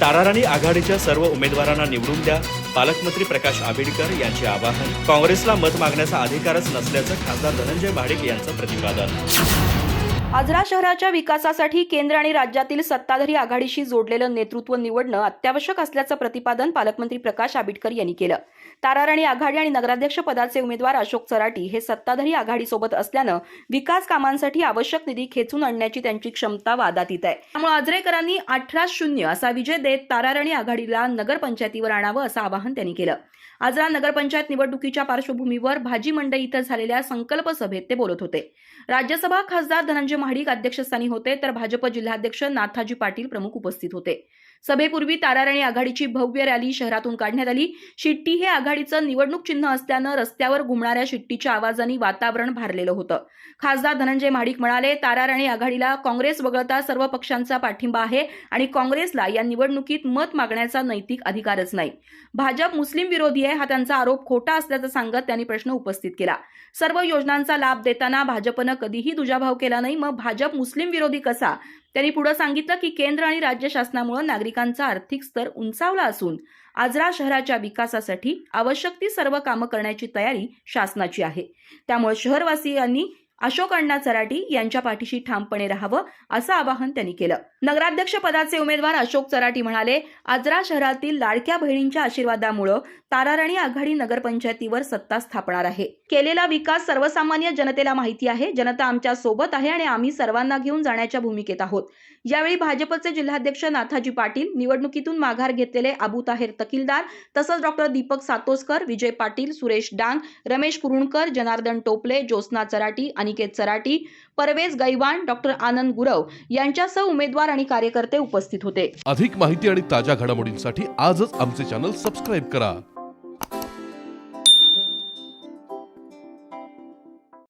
ताराराणी आघाडीच्या सर्व उमेदवारांना निवडून द्या. पालकमंत्री प्रकाश आंबेडकर यांचे आवाहन. काँग्रेसला मत मागण्याचा अधिकारच नसल्याचं खासदार धनंजय महाडिक यांचं प्रतिपादन. आजरा शहराच्या विकासासाठी केंद्र आणि राज्यातील सत्ताधारी आघाडीशी जोडलेलं नेतृत्व निवडणं अत्यावश्यक असल्याचं प्रतिपादन पालकमंत्री प्रकाश आंबेडकर यांनी केलं. ताराराणी आघाडी आणि नगराध्यक्ष पदाचे उमेदवार अशोक चराटी हे सत्ताधारी आघाडीसोबत असल्यानं विकास कामांसाठी आवश्यक निधी खेचून आणण्याची त्यांची क्षमता वादात येत आहे. त्यामुळे आजरेकरांनी अठरा शून्य असा विजय देत ताराराणी आघाडीला नगरपंचायतीवर आणावं असं आवाहन त्यांनी केलं. आजरा नगरपंचायत निवडणुकीच्या पार्श्वभूमीवर भाजी मंडई इथं झालेल्या संकल्प सभेत ते बोलत होते. राज्यसभा खासदार धनंजय महाडिक अध्यक्षस्थानी होते तर भाजप जिल्हाध्यक्ष नाथाजी पाटील प्रमुख उपस्थित होते. सभेपूर्वी ताराराणी आघाडीची भव्य रॅली शहरातून काढण्यात आली. शिट्टी हे आघाडीचं निवडणूक चिन्ह असल्यानं रस्त्यावर घुमणाऱ्या शिट्टीच्या आवाजाने वातावरण भारलेलं होतं. खासदार धनंजय महाडिक म्हणाले ताराराणी आघाडीला काँग्रेस वगळता सर्व पक्षांचा पाठिंबा आहे आणि काँग्रेसला या निवडणुकीत मत मागण्याचा नैतिक अधिकारच नाही. भाजप मुस्लिम विरोधी आहे हा त्यांचा आरोप खोटा असल्याचं सांगत त्यांनी प्रश्न उपस्थित केला. सर्व योजनांचा लाभ देताना भाजपनं कधीही दुजाभाव केला नाही मग भाजप मुस्लिम विरोधी कसा? त्यांनी पुढे सांगितलं की केंद्र आणि राज्य शासनामुळे नागरिकांचा आर्थिक स्तर उंचावला असून आजरा शहराच्या विकासासाठी आवश्यक ती सर्व कामं करण्याची तयारी शासनाची आहे. त्यामुळे शहरवासियांनी अशोक अण्णा चराटी यांच्या पाठीशी ठामपणे राहावं असं आवाहन त्यांनी केलं. नगराध्यक्ष पदाचे उमेदवार अशोक चराटी म्हणाले आजरा शहरातील लाडक्या बहिणींच्या आशीर्वादामुळे ताराराणी आघाडी नगरपंचायतीवर सत्ता स्थापणार आहे. केलेला विकास सर्वसामान्य जनतेला माहिती आहे. जनता आमच्यासोबत आहे आणि आम्ही सर्वांना घेऊन जाण्याच्या भूमिकेत आहोत. यावेळी भाजपचे जिल्हाध्यक्ष नाथाजी पाटील निवडणुकीतून माघार घेतलेले अबू ताहेर तकीलदार तसंच डॉक्टर दीपक सातोसकर विजय पाटील सुरेश डांग रमेश कुरुणकर जनार्दन टोपले ज्योत्ना चराटी आणि अनिकेत सराटी परवेज गैवान डॉक्टर आनंद गुरव यांच्यासह उमेदवार आणि कार्यकर्ते उपस्थित होते. अधिक माहिती आणि ताज्या घडामोडींसाठी आजच आमचे चॅनल सबस्क्राईब करा.